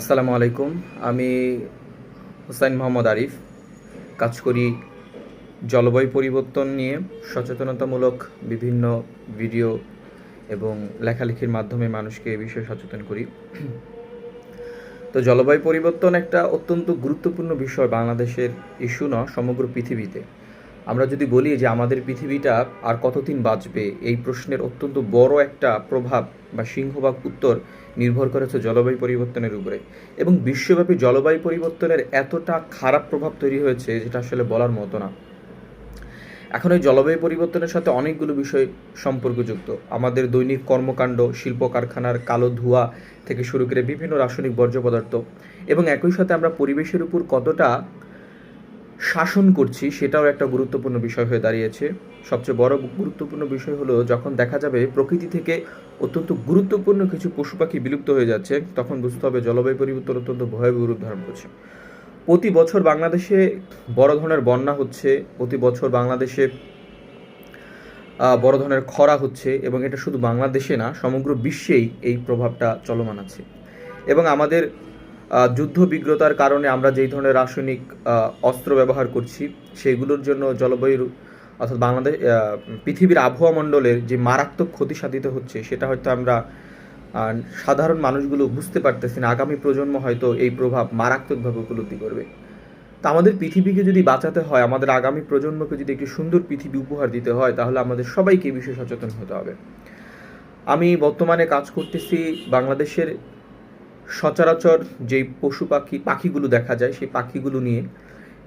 আসসালামু আলাইকুম। আমি হুসাইন মোহাম্মদ আরিফ। কাজ করি জলবায়ু পরিবর্তন নিয়ে সচেতনতামূলক বিভিন্ন ভিডিও এবং লেখালেখির মাধ্যমে মানুষকে এ বিষয়ে সচেতন করি। তো জলবায়ু পরিবর্তন একটা অত্যন্ত গুরুত্বপূর্ণ বিষয় বাংলাদেশের ইস্যু নয়, সমগ্র পৃথিবীতে। আমরা যদি বলি যে আমাদের পৃথিবীটা আর কতদিন বাঁচবে, এই প্রশ্নের অত্যন্ত বড় একটা প্রভাব বা সিংহভাগ উত্তর নির্ভর করেছে জলবায়ু পরিবর্তনের উপরে। এবং বিশ্বব্যাপী জলবায়ু পরিবর্তনের এতটা খারাপ প্রভাব তৈরি হয়েছে যেটা আসলে বলার মতো না। এখন এই জলবায়ু পরিবর্তনের সাথে অনেকগুলো বিষয় সম্পর্কযুক্ত। আমাদের দৈনিক কর্মকাণ্ড শিল্প কারখানার কালো ধোঁয়া থেকে শুরু করে বিভিন্ন রাসায়নিক বর্জ্য পদার্থ এবং একই সাথে আমরা পরিবেশের উপর কতটা শাসন করছি সেটাও একটা গুরুত্বপূর্ণ বিষয় হয়ে দাঁড়িয়েছে। সবচেয়ে বড় গুরুত্বপূর্ণ বিষয় হলো যখন দেখা যাবে প্রকৃতি থেকে অত্যন্ত গুরুত্বপূর্ণ কিছু পশু পাখি বিলুপ্ত হয়ে যাচ্ছে, তখন বুঝতে হবে জলবায়ু পরিবর্তন অত্যন্ত ভয়াবহ রূপ ধারণ করছে। প্রতি বছর বাংলাদেশে বড় ধরনের বন্যা হচ্ছে, প্রতি বছর বাংলাদেশে বড় ধরনের খরা হচ্ছে এবং এটা শুধু বাংলাদেশে না, সমগ্র বিশ্বেই এই প্রভাবটা চলমান আছে। এবং আমাদের যুদ্ধ বিগ্রতার কারণে আমরা যেই ধরনের রাসায়নিক অস্ত্র ব্যবহার করছি, সেগুলোর জন্য জলবায়ুর অর্থাৎ বাংলাদেশ পৃথিবীর আবহাওয়া মণ্ডলের যে মারাত্মক ক্ষতি সাধিত হচ্ছে, সেটা হয়তো আমরা সাধারণ মানুষগুলো বুঝতে পারতেছি না। আগামী প্রজন্ম হয়তো এই প্রভাব মারাত্মকভাবে উপলব্ধি করবে। তা আমাদের পৃথিবীকে যদি বাঁচাতে হয়, আমাদের আগামী প্রজন্মকে যদি একটি সুন্দর পৃথিবী উপহার দিতে হয়, তাহলে আমাদের সবাইকে বিষয়ে সচেতন হতে হবে। আমি বর্তমানে কাজ করতেছি বাংলাদেশের সচরাচর যেই পশু পাখি, পাখিগুলো দেখা যায়, সেই পাখিগুলো নিয়ে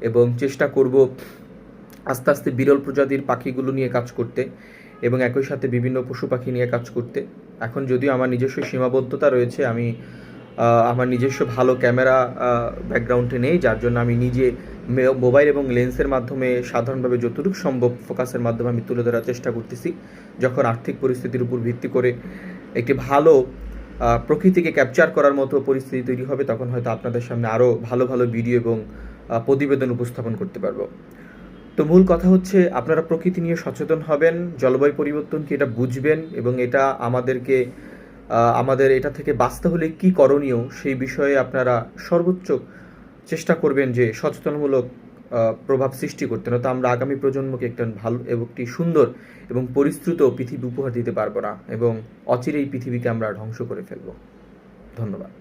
এবং চেষ্টা করব আস্তে আস্তে বিরল প্রজাতির পাখিগুলো নিয়ে কাজ করতে এবং একই সাথে বিভিন্ন পশু পাখি নিয়ে কাজ করতে। এখন যদিও আমার নিজস্ব সীমাবদ্ধতা রয়েছে, আমি আমার নিজস্ব ভালো ক্যামেরা ব্যাকগ্রাউন্ডে নেই, যার জন্য আমি নিজে মোবাইল এবং লেন্সের মাধ্যমে সাধারণভাবে যতটুকু সম্ভব ফোকাসের মাধ্যমে আমি তুলে ধরার চেষ্টা করতেছি। যখন আর্থিক পরিস্থিতির উপর ভিত্তি করে একটি ভালো প্রকৃতিকে ক্যাপচার করার মতো পরিস্থিতি তৈরি হবে, তখন হয়তো আপনাদের সামনে আরও ভালো ভালো ভিডিও এবং প্রতিবেদন উপস্থাপন করতে পারব। তো মূল কথা হচ্ছে, আপনারা প্রকৃতি নিয়ে সচেতন হবেন, জলবায়ু পরিবর্তনকে এটা বুঝবেন, এবং এটা আমাদেরকে আমাদের এটা থেকে বাঁচতে হলে কি করণীয়, সেই বিষয়ে আপনারা সর্বোচ্চ চেষ্টা করবেন যে সচেতনমূলক প্রভাব সৃষ্টি করতে না, তো আমরা আগামী প্রজন্মকে একটা ভালো এবং একটি সুন্দর এবং পরিশ্রুত পৃথিবী উপহার দিতে পারব না এবং অচিরেই পৃথিবীকে আমরা ধ্বংস করে ফেলব। ধন্যবাদ।